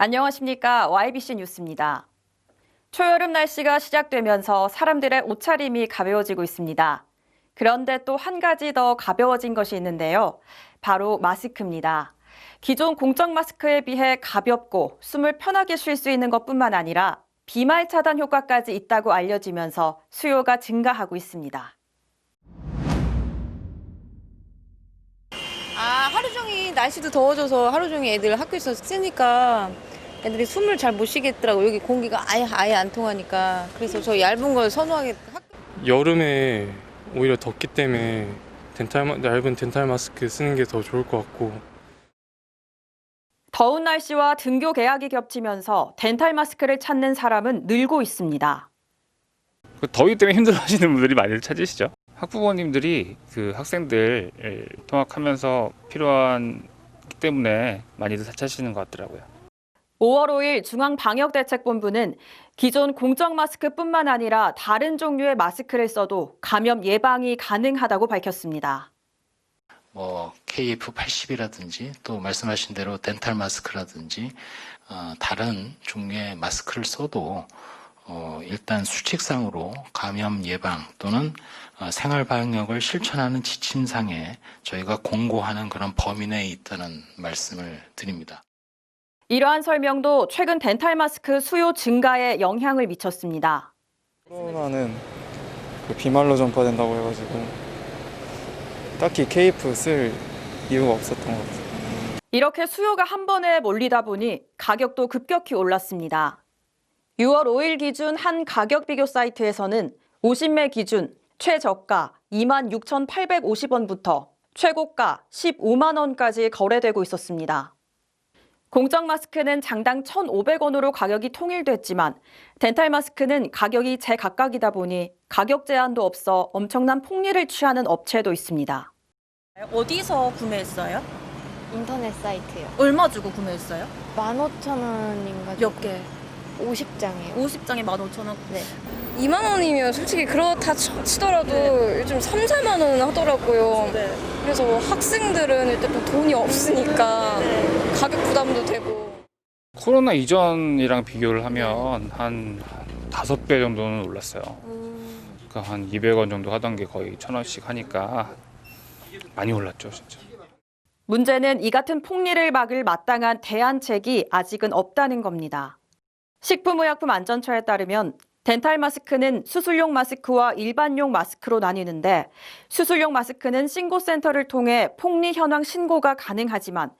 안녕하십니까. YBC 뉴스입니다. 초여름 날씨가 시작되면서 사람들의 옷차림이 가벼워지고 있습니다. 그런데 또 한 가지 더 가벼워진 것이 있는데요. 바로 마스크입니다. 기존 공적 마스크에 비해 가볍고 숨을 편하게 쉴 수 있는 것뿐만 아니라 비말 차단 효과까지 있다고 알려지면서 수요가 증가하고 있습니다. 하루 종일 날씨도 더워져서 하루 종일 애들 학교에서 쓰니까 애들이 숨을 잘 못 쉬겠더라고 여기 공기가 아예 아예 안 통하니까 그래서 저 얇은 걸 선호하게 학... 여름에 오히려 덥기 때문에 덴탈 마- 얇은 덴탈 마스크 쓰는 게 더 좋을 것 같고 더운 날씨와 등교 개학이 겹치면서 덴탈 마스크를 찾는 사람은 늘고 있습니다. 그 더위 때문에 힘들어하시는 분들이 많이 찾으시죠. 학부모님들이 그 학생들 통학하면서 필요한 기 때문에 많이들 찾으시는 것 같더라고요. 5월 5일 중앙방역대책본부는 기존 공적 마스크뿐만 아니라 다른 종류의 마스크를 써도 감염 예방이 가능하다고 밝혔습니다. 뭐 KF80이라든지 또 말씀하신 대로 덴탈 마스크라든지 어, 다른 종류의 마스크를 써도 어, 일단 수칙상으로 감염 예방 또는 어, 생활 방역을 실천하는 지침상에 저희가 공고하는 그런 범위 내에 있다는 말씀을 드립니다. 이러한 설명도 최근 덴탈 마스크 수요 증가에 영향을 미쳤습니다. 코로나는 그 비말로 전파된다고 해가지고 딱히 KF 쓸 이유가 없었던 것 같아요. 이렇게 수요가 한 번에 몰리다 보니 가격도 급격히 올랐습니다. 6월 5일 기준 한 가격 비교 사이트에서는 50매 기준 최저가 26,850원부터 최고가 15만 원까지 거래되고 있었습니다. 공적 마스크는 장당 1,500원으로 가격이 통일됐지만 덴탈 마스크는 가격이 제각각이다 보니 가격 제한도 없어 엄청난 폭리를 취하는 업체도 있습니다. 어디서 구매했어요? 인터넷 사이트요 얼마 주고 구매했어요? 15,000원인가 몇 개? 50장이에요 50장에 15,000원? 네 2만 원이면 솔직히 그렇다 쳐- 치더라도 요즘 3, 4만 원 하더라고요 네. 그래서 학생들은 일단 또 돈이 없으니까 가격 부담도 되고 코로나 이전이랑 비교를 하면 한 다섯 배 정도는 올랐어요. 그러니까 한 200원 정도 하던 게 거의 1,000원씩 하니까 많이 올랐죠, 진짜. 문제는 이 같은 폭리를 막을 마땅한 대안책이 아직은 없다는 겁니다. 식품의약품안전처에 따르면 덴탈 마스크는 수술용 마스크와 일반용 마스크로 나뉘는데 수술용 마스크는 신고센터를 통해 폭리 현황 신고가 가능하지만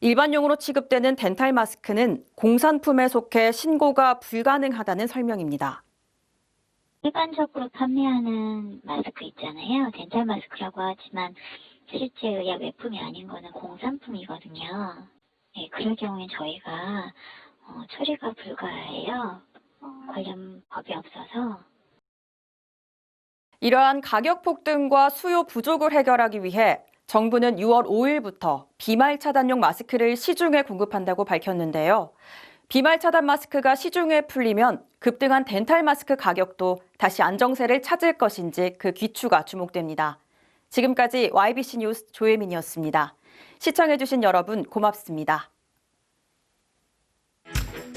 일반용으로 취급되는 덴탈 마스크는 공산품에 속해 신고가 불가능하다는 설명입니다. 일반적으로 판매하는 마스크 있잖아요. 덴탈 마스크라고 하지만 실제 의약 외품이 아닌 거는 공산품이거든요. 네, 그럴 경우엔 저희가 어, 처리가 불가해요. 어, 관련 법이 없어서. 이러한 가격 폭등과 수요 부족을 해결하기 위해 정부는 6월 5일부터 비말 차단용 마스크를 시중에 공급한다고 밝혔는데요. 비말 차단 마스크가 시중에 풀리면 급등한 덴탈 마스크 가격도 다시 안정세를 찾을 것인지 그 귀추가 주목됩니다. 지금까지 YBC 뉴스 조혜민이었습니다. 시청해주신 여러분 고맙습니다.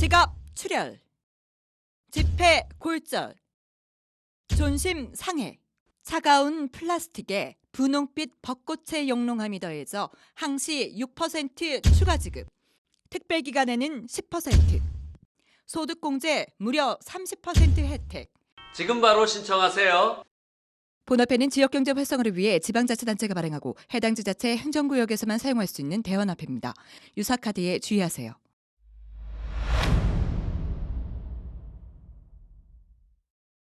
지갑 출혈, 지폐 골절, 존심 상해, 차가운 플라스틱에 분홍빛 벚꽃의 영롱함이 더해져 항시 6% 추가 지급, 특별 기간에는 10%, 소득 공제 무려 30% 혜택. 지금 바로 신청하세요. 본화폐는 지역경제 활성화를 위해 지방자치단체가 발행하고 해당 지자체 행정구역에서만 사용할 수 있는 대환화폐입니다. 유사카드에 주의하세요.